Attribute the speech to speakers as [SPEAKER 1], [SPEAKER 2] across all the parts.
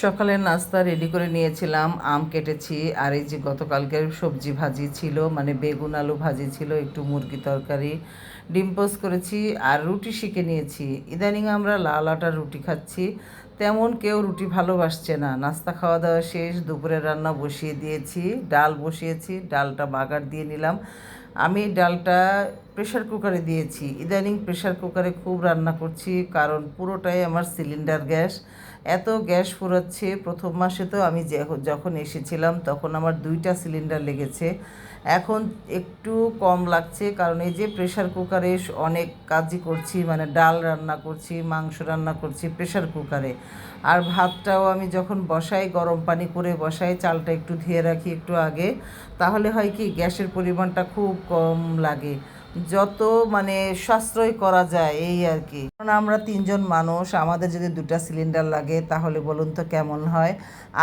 [SPEAKER 1] সকালের নাস্তা রেডি করে নিয়েছিলাম, আম কেটেছি, আর এই যে গতকালকের সবজি ভাজি ছিল মানে বেগুন, আলু ভাজি ছিল, একটু মুরগি তরকারি, ডিম পোস্ট করেছি, আর রুটি শিখে নিয়েছি। ইদানিং আমরা লাল আটার রুটি খাচ্ছি, তেমন কেউ রুটি ভালোবাসছে না। নাস্তা খাওয়া দাওয়া শেষ, দুপুরের রান্না বসিয়ে দিয়েছি, ডাল বসিয়েছি, ডালটা বাগার দিয়ে নিলাম। আমি ডালটা প্রেশার কুকারে দিয়েছি। ইদানিং প্রেশার কুকারে খুব রান্না করছি, কারণ পুরোটাই আমার সিলিন্ডার গ্যাস। এত গ্যাস ফুরাচ্ছে, প্রথম মাসে তো আমি যখন এসেছিলাম তখন আমার দুইটা সিলিন্ডার লেগেছে। এখন একটু কম লাগছে, কারণ এই যে প্রেশার কুকারে অনেক কাজই করছি মানে ডাল রান্না করছি, মাংস রান্না করছি প্রেশার কুকারে আর ভাতটাও আমি যখন বসাই, গরম পানি করে বসাই, চালটা একটু ধুয়ে রাখি একটু আগে, তাহলে হয় কি, গ্যাসের পরিমাণটা খুব কম লাগে। যত মানে সাশ্রয় করা যায়, এই আর কি। কারণ আমরা তিনজন মানুষ, আমাদের যদি দুটা সিলিন্ডার লাগে, তাহলে বলুন তো কেমন হয়?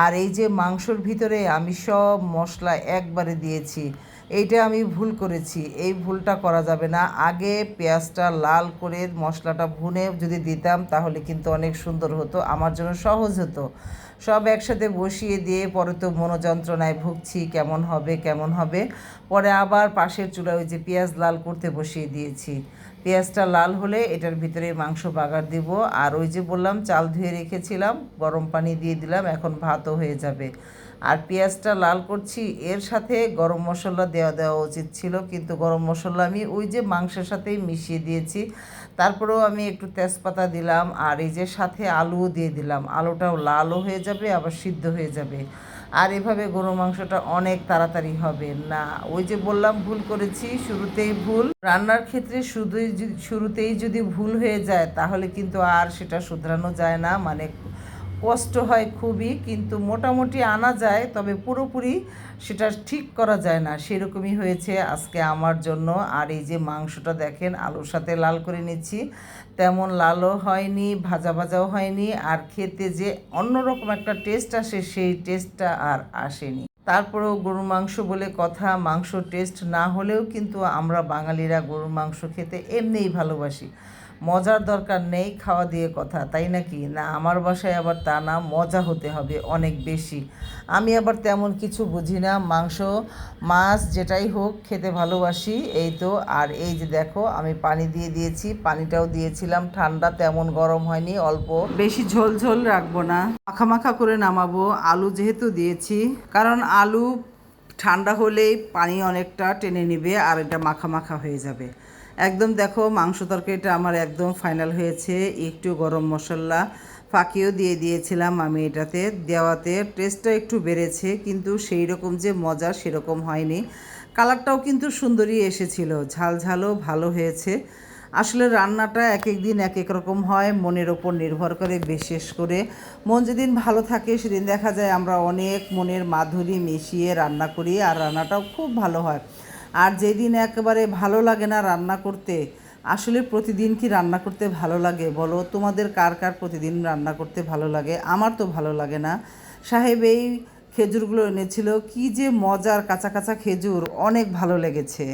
[SPEAKER 1] আর এই যে মাংসর ভিতরে আমি সব মশলা একবারে দিয়েছি। এইটা আমি ভুল করেছি, এই ভুলটা করা যাবে না। আগে পেঁয়াজটা লাল করে মশলাটা ভুনে যদি দিতাম তাহলে কিন্তু অনেক সুন্দর হতো, আমার জন্য সহজ হতো। সব একসাথে বসিয়ে দিয়ে পরে তো মনোযন্ত্রণায় ভুগছি, কেমন হবে কেমন হবে। পরে আবার পাশের চুলায় ওই যে পেঁয়াজ লাল করতে বসিয়ে দিয়েছি। পেঁয়াজটা লাল হলে এটার ভিতরে মাংস বাগার দিব। আর ওই যে বললাম, চাল ধুয়ে রেখেছিলাম, গরম পানি দিয়ে দিলাম, এখন ভাতও হয়ে যাবে। আর পেঁয়াজটা লাল করছি, এর সাথে গরম মশলা দেওয়া দেওয়া উচিত ছিল, কিন্তু গরম মশলা আমি ওই যে মাংসের সাথেই মিশিয়ে দিয়েছি। তারপরেও আমি একটু তেজপাতা দিলাম আর এই যে সাথে আলুও দিয়ে দিলাম। আলুটাও লালও হয়ে যাবে, আবার সিদ্ধ হয়ে যাবে। আর এভাবে গরু মাংসটা অনেক তাড়াতাড়ি হবে। না, ওই যে বললাম ভুল করেছি, শুরুতেই ভুল। রান্নার ক্ষেত্রে শুধুই শুরুতেই যদি ভুল হয়ে যায়, তাহলে কিন্তু আর সেটা শুধরানো যায় না। মানে কষ্ট হয় খুবই, কিন্তু মোটামুটি আনা যায়, তবে পুরোপুরি সেটা ঠিক করা যায় না। সেরকমই হয়েছে আজকে আমার জন্য। আর এই যে মাংসটা দেখেন, আলুর সাথে লাল করে নিচ্ছি। তেমন লালও হয়নি, ভাজা ভাজাও হয়নি, আর খেতে যে অন্যরকম একটা টেস্ট আসে, সেই টেস্টটা আর আসেনি। তারপরেও গরুর মাংস বলে কথা, মাংস টেস্ট না হলেও কিন্তু আমরা বাঙালিরা গরুর মাংস খেতে এমনিই ভালোবাসি। মজার দরকার নেই, খাওয়া দিয়ে কথা, তাই নাকি? না, আমার বাসায় আবার তা না, মজা হতে হবে অনেক বেশি। আমি আবার তেমন কিছু বুঝি না, মাংস, মাছ, যেটাই হোক, খেতে ভালোবাসি, এই তো। আর এই যে দেখো, আমি পানি দিয়ে দিয়েছি, পানিটাও দিয়েছিলাম, ঠান্ডা তেমন গরম হয়নি, অল্প। বেশি ঝোল ঝোল রাখব না, মাখা মাখা করে নামাবো, আলু যেহেতু দিয়েছি, কারণ আলু ঠান্ডা হলেই পানি অনেকটা টেনে নেবে, আর এটা মাখা মাখা হয়ে যাবে। একদম দেখো মাংস তরকারিটা আমার একদম ফাইনাল হয়েছে। একটু গরম মশলা ফাঁকিও দিয়ে দিয়েছিলাম আমি এটাতে। দেওয়াতে টেস্টটা একটু বেড়েছে, কিন্তু সেই রকম যে মজা সেরকম হয়নি। কালারটাও কিন্তু সুন্দরই এসেছিল ঝাল ঝালও ভালো হয়েছে। আসলে রান্নাটা এক এক দিন এক এক রকম হয়, মনের ওপর নির্ভর করে বিশেষ করে। মন যেদিন ভালো থাকে সেদিন দেখা যায় আমরা অনেক মনের মাধুরী মিশিয়ে রান্না করি, আর রান্নাটাও খুব ভালো হয়। আর যেদিন একেবারে ভালো লাগে না রান্না করতে, আসলে প্রতিদিন কি রান্না করতে ভালো লাগে? বলো, তোমাদের কার কার প্রতিদিন রান্না করতে ভালো লাগে? আমার তো ভালো লাগে না। সাহেব এই খেজুরগুলো এনেছিল। কি যে মজার কাঁচা কাঁচা খেজুর, অনেক ভালো লেগেছে।